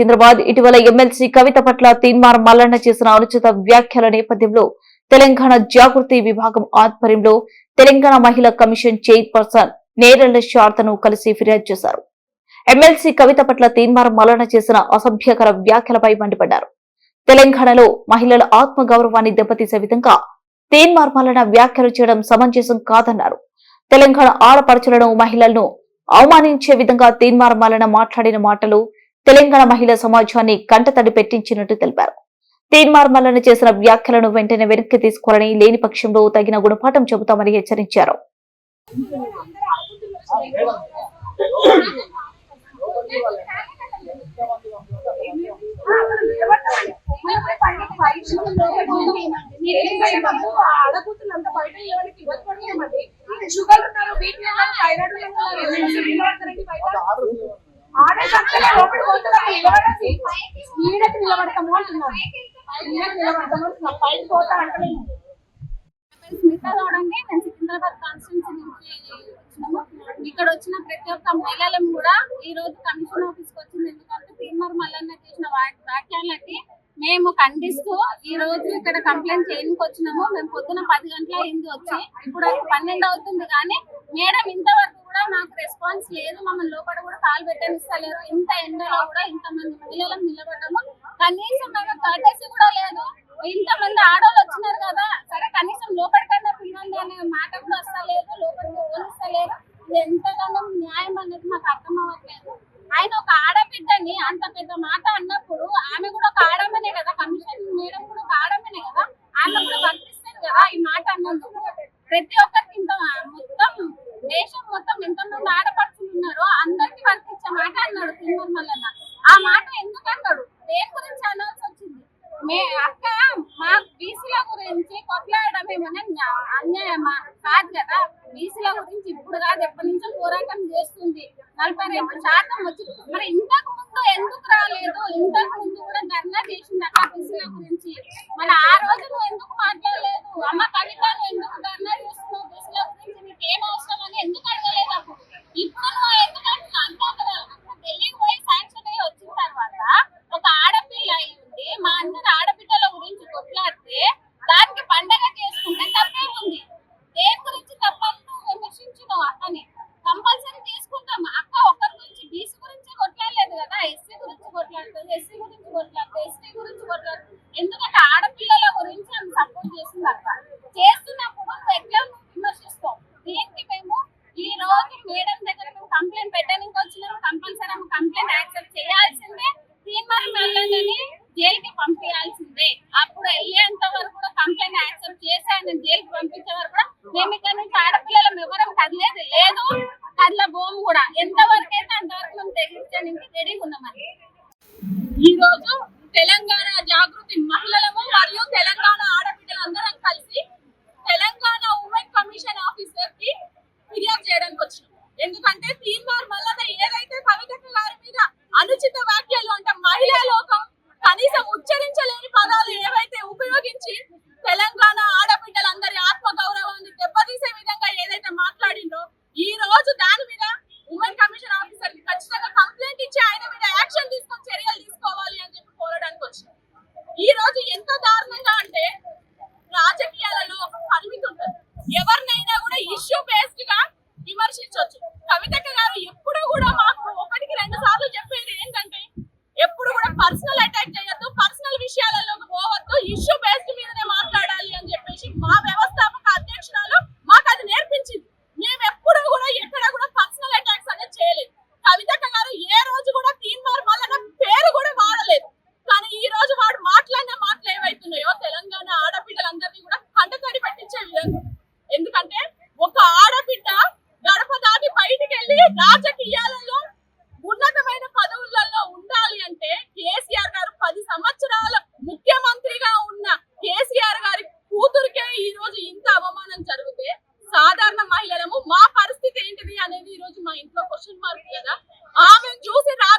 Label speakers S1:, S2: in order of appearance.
S1: సికింద్రాబాద్. ఇటీవల ఎమ్మెల్సీ కవిత పట్ల తీన్మార్ మల్లన్న చేసిన అనుచిత వ్యాఖ్యల నేపథ్యంలో తెలంగాణ జాగృతి విభాగం ఆధ్వర్యంలో తెలంగాణ మహిళా కమిషన్ చైర్పర్సన్ నేరెళ్ళ శారదను కలిసి ఫిర్యాదు చేశారు. ఎమ్మెల్సీ కవిత పట్ల తీన్మార్ మల్లన్న చేసిన అసభ్యకర వ్యాఖ్యలపై మండిపడ్డారు. తెలంగాణలో మహిళల ఆత్మగౌరవాన్ని దెబ్బతీసే విధంగా తీన్మార్ మల్లన వ్యాఖ్యలు చేయడం సమంజసం కాదన్నారు. తెలంగాణ ఆడపడుచులను మహిళలను అవమానించే విధంగా తీన్మార్ మల్లన మాట్లాడిన మాటలు తెలంగాణ మహిళా సమాజాన్ని కంటతడి పెట్టించినట్టు తెలిపారు. తీన్మార్ చేసిన వ్యాఖ్యలను వెంటనే వెనక్కి తీసుకోవాలని లేని పక్షంలో తగిన గుణపాఠం చెబుతామని హెచ్చరించారు.
S2: బయట ఎవరికి షుగర్ ఉన్నారు బీపీ ఉన్నారు థైరాయిడ్ ఉన్నారు లోపలికి పోతున్నారు నిలబడసి ఈడకి నిలబడతాము అంటున్నారు ఈడకి నిలబడతాము అంటున్నారు పైకి పోతా అంటలేము
S3: స్మిత నేను సికింద్రాబాద్ కాన్స్టిట్యున్సీ నుంచి వచ్చినాము. ఇక్కడ వచ్చిన ప్రతి ఒక్క మహిళలను కూడా ఈ రోజు కమిషన్ ఆఫీస్కి వచ్చింది. ఎందుకంటే తీర్మార్ మల్లన్న చేసిన వాక్యాలకి మేము ఖండిస్తూ ఈ రోజు ఇక్కడ కంప్లైంట్ చేయడానికి వచ్చినాము. మేము పొద్దున పది గంటల అయింది వచ్చి ఇప్పుడు పన్నెండు అవుతుంది కానీ మేడం ఇంతవరకు కూడా నాకు రెస్పాన్స్ లేదు. మమ్మల్ని లోపల కూడా కాలు పెట్టనిస్తలేరు. ఇంత ఎండలో కూడా ఇంతమంది మహిళలను నిలబడము కనీసం మేము కర్టెసి కూడా లేదు. ఇంతమంది ఆడవాళ్ళు వచ్చినారు కదా. సరే కనీసం లోపలికన్నా పిలవండి అనే మాట కూడా వస్తలేదు. లోపలికి పోలిస్తలేరు ఇది ఎంతగానో న్యాయం అనేది మాకు అర్థం అవ్వట్లేదు. ఆయన ఒక ఆడబిడ్డని అంత పెద్ద మాట అన్నప్పుడు ఆమె కూడా ఒక ఆడమనే కదా కమిషన్ మేడం కూడా ఒక ఆడమనే కదా ఆమె కూడా వర్తిస్తుంది కదా ఈ మాట అన్నందుకు ప్రతి ఒక్కరికి ఇంత మొత్తం దేశం మొత్తం ఎంతమంది ఆడపడుచులు ఉన్నారో అందరికి వర్తించే మాట అన్నాడు తిరుమల మల్లన్న ఆ మాట ఎందుకు అన్నాడు దేని గురించి అనాల్సి వచ్చింది మే అక్క మా బీసీల గురించి కొట్లాడడం ఏమన్నా అన్యాయమా కాదు కదా బీసీల గురించి ఇప్పుడు కాదు ఎప్పటి నుంచో పోరాటం చేస్తుంది. నలభై రెండు శాతం వచ్చి మరి ఇంతకు ముందు ఎందుకు రాలేదు? ఇంతకు ముందు కూడా ధర్నా చేసింది అక్క గురించి. మన ఆ రోజు నువ్వు ఎందుకు మాట్లాడలేదు? అమ్మ కవిత నువ్వు ఎందుకు ధర్నా చేస్తున్నావు బీసీల గురించి నీకు ఏం అవసరం అని ఎందుకు అడగలేదు అప్పుడు ఇప్పుడు నువ్వు ఎందుకు అంటున్నావు అంటే అక్కడ అక్కడ ఢిల్లీకి పోయి శాంక్షన్ అయ్యి వచ్చిన తర్వాత ఒక ఆడపిల్ల అయి ఉండి మా అందరి ఆడపిల్లల గురించి కొట్లాడితే దానికి పండగ చేసుకుంటే తప్పే ఉంది దేని గురించి తప్పని నువ్వు విమర్శించినావు అక్కని కంపల్సరీ తీసుకుంటాం అక్క ఒక్కరి గురించి బీసీ గురించి కొట్లాడలేదు కదా ఎస్సీ గురించి కొట్లాడుతుంది ఎస్సీ గురించి కొట్లాడుతుంది ఎస్టీ గురించి కొట్లాడుతుంది ఎందుకంటే ఆడపిల్లల గురించి ఆమె సపోర్ట్ చేస్తున్నారు చేస్తున్నప్పుడు నువ్వు ఎట్లా నువ్వు విమర్శిస్తావు. దీనికి మేము ఈ రోజు మేడం దగ్గర మేము కంప్లైంట్ పెట్టడానికి వచ్చినాము కంపల్సరీ ఆమె కంప్లైంట్ యాక్సెప్ట్ చేయాల్సిందే. తీర్మానం వెళ్ళదని జైలుకి పంపించాల్సిందే. అప్పుడు వెళ్ళేంత వరకు కూడా కంప్లైంట్ యాక్సెప్ట్ చేసి ఆయన జైలుకి పంపించే వరకు కూడా మేము ఇక్కడ నుంచి ఆడపిల్లలం ఎవరం కదిలేదు. లేదు కదల భూమి కూడా. ఎంత అయితే అంతవరకు మేము తెగించడానికి రెడీగా ఉన్నామని
S2: ఈ రోజు తెలంగాణ జాగృతి మహిళలము మరియు తెలంగాణ ఆడబిడ్డలందరం కలిసి తెలంగాణ ఉమెన్ కమిషన్ ఆఫీసర్కి ఫిర్యాదు చేయడానికి వచ్చినాం ఎందుకంటే తీర్మార్ మల్లన ఏదైతే కవితక్క గారి మీద అనుచిత వ్యాఖ్యలు అంటే మహిళా లోకం కనీసం ఉచ్చరించలేని పదాలు ఏవైతే ఉపయోగించి తెలంగాణ ఆడబిడ్డలందరి ఆత్మ గౌరవాన్ని దెబ్బతీసే విధంగా ఏదైతే మాట్లాడిందో ఈ రోజు దాని మీద ఉమెన్ కమిషన్ ఆఫీసర్కి ఖచ్చితంగా కంప్లైంట్ ఇచ్చి ఆయన మీద యాక్షన్ తీసుకొని చర్యలు తీసుకోవాలి అని చెప్పి కోరడానికి వచ్చింది ఈ రోజు ఎంత దారుణంగా అంటే రాజకీయాలలో ఒక పరిమితి ఉంటుంది ఎవరినైనా కూడా ఇష్యూ బేస్డ్గా విమర్శించవచ్చు కవితక్క గారు ఎప్పుడు కూడా మాకు ఒకటికి రెండు సార్లు చెప్పేది ఏంటంటే ఎప్పుడు కూడా పర్సనల్ అటాక్ చేయాలి పర్సనల్ విషయాలలోకి పోవద్దు ఇష్యూ బేస్డ్ మీదనే మాట్లాడాలి అని చెప్పేసి మా వ్యవస్థాపక అధ్యక్షురాలు మాకు అది నేర్పించింది మేము ఎప్పుడు కూడా ఎక్కడ కూడా పర్సనల్ అటాక్స్ అనేది చేయలేదు కవితక్క గారు ఏ రోజు కూడా తీన్మార్ మల్లన పేరు కూడా వాడలేదు కానీ ఈ రోజు వాడు మాట్లాడిన మాటలు ఏవైతున్నాయో తెలంగాణ ఆడబిడ్డలందరినీ కూడా కంటతడి పెట్టించే విధంగా ఎందుకంటే ఒక ఆడబిడ్డ గడప దాటి బయటికి వెళ్ళి రాజకీయాలలో ఉన్నతమైన పదవులలో ఉండాలి అంటే కేసీఆర్ గారు పది సంవత్సరాల ముఖ్యమంత్రిగా ఉన్న కేసీఆర్ గారి కూతురికే ఈ రోజు ఇంత అవమానం జరిగితే సాధారణ మహిళలము మా పరిస్థితి ఏంటిది అనేది ఈ రోజు మా ఇంట్లో క్వశ్చన్ మార్క్ కదా. ఆమెను చూసి రా